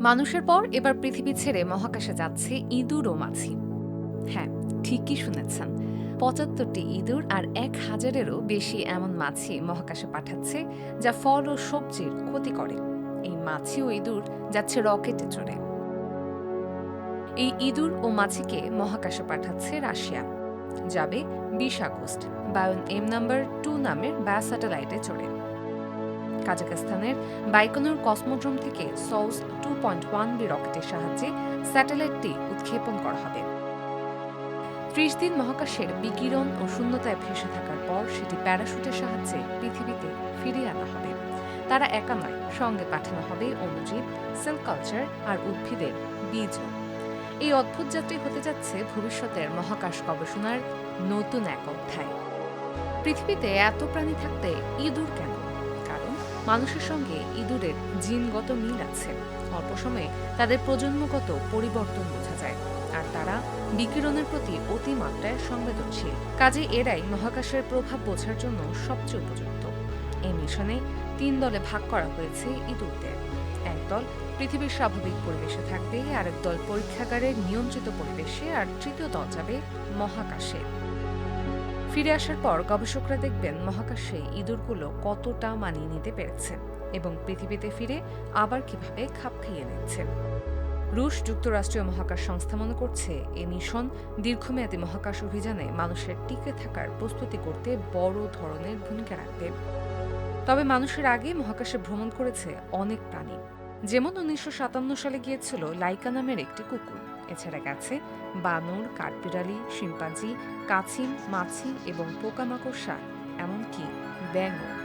মানুষের পর এবার পৃথিবী ছেড়ে মহাকাশে যাচ্ছে ইঁদুর ও মাছি। হ্যাঁ ঠিকই শুনেছেন। পঁচাত্তরটি ইঁদুর আর এক হাজারেরও বেশি এমন মাছি মহাকাশে পাঠাচ্ছে যা ফল ও সবজির ক্ষতি করে। এই মাছি ও ইঁদুর যাচ্ছে রকেটে চড়ে। এই ইঁদুর ও মাছিকে মহাকাশে পাঠাচ্ছে রাশিয়া। যাবে বিশ আগস্ট। বায়ন এম নাম্বার টু নামের ব্যাস স্যাটেলাইটে চড়ে। কাজাকিস্তানের বাইকনুর কসমোড্রোম থেকে Soyuz two point one B রকেটের সাহায্যে স্যাটেলাইটটি উৎক্ষেপণ করা হবে। ত্রিশ দিন মহাকাশের বিকিরণ ও শূন্যতায় ভেসে থাকার পর সেটি প্যারাশুটের সাহায্যে পৃথিবীতে ফিরিয়ে আনা হবে। তারা একা নয়, সঙ্গে পাঠানো হবে অণুজীব, সেল কালচার আর উদ্ভিদের বীজও এই অদ্ভুত যাত্রী হতে যাচ্ছে ভবিষ্যতের মহাকাশ গবেষণার নতুন এক অধ্যায়। পৃথিবীতে এত প্রাণী থাকতে ইঁদুর কেন? মানুষের সঙ্গে ইঁদুরের জিনগত মিল আছে। অল্প সময়ে তাদের প্রজন্মগত পরিবর্তন বোঝা যায় আর তারা বিকিরণের প্রতি অতিমাত্রায় সংবেদনশীল। কাজে এরাই মহাকাশের প্রভাব বোঝার জন্য সবচেয়ে উপযুক্ত। এই মিশনে তিন দলে ভাগ করা হয়েছে ইঁদুরদের। একদল পৃথিবীর স্বাভাবিক পরিবেশে থাকবে, আরেক দল পরীক্ষাগারের নিয়ন্ত্রিত পরিবেশে, আর তৃতীয় দল যাবে মহাকাশে। ফিরে আসার পর গবেষকরা দেখবেন মহাকাশে ইঁদুরগুলো কতটা মানিয়ে নিতে পেরেছে এবং পৃথিবীতে ফিরে আবার কীভাবে খাপ খাইয়ে নিচ্ছে। রুশ যুক্তরাষ্ট্রীয় মহাকাশ সংস্থা মনে করছে, এ মিশন দীর্ঘমেয়াদী মহাকাশ অভিযানে মানুষের টিকে থাকার প্রস্তুতি করতে বড় ধরনের ভূমিকা রাখবে। তবে মানুষের আগে মহাকাশে ভ্রমণ করেছে অনেক প্রাণী। যেমন উনিশশো সাতান্ন সালে গিয়েছিল লাইকা নামের একটি কুকুর। এছাড়া গেছে বানর, কাঠবিড়ালি, শিম্পাঞ্জি, কাছিম, মাছি এবং পোকামাকড়সা এমনকি ব্যাঙও।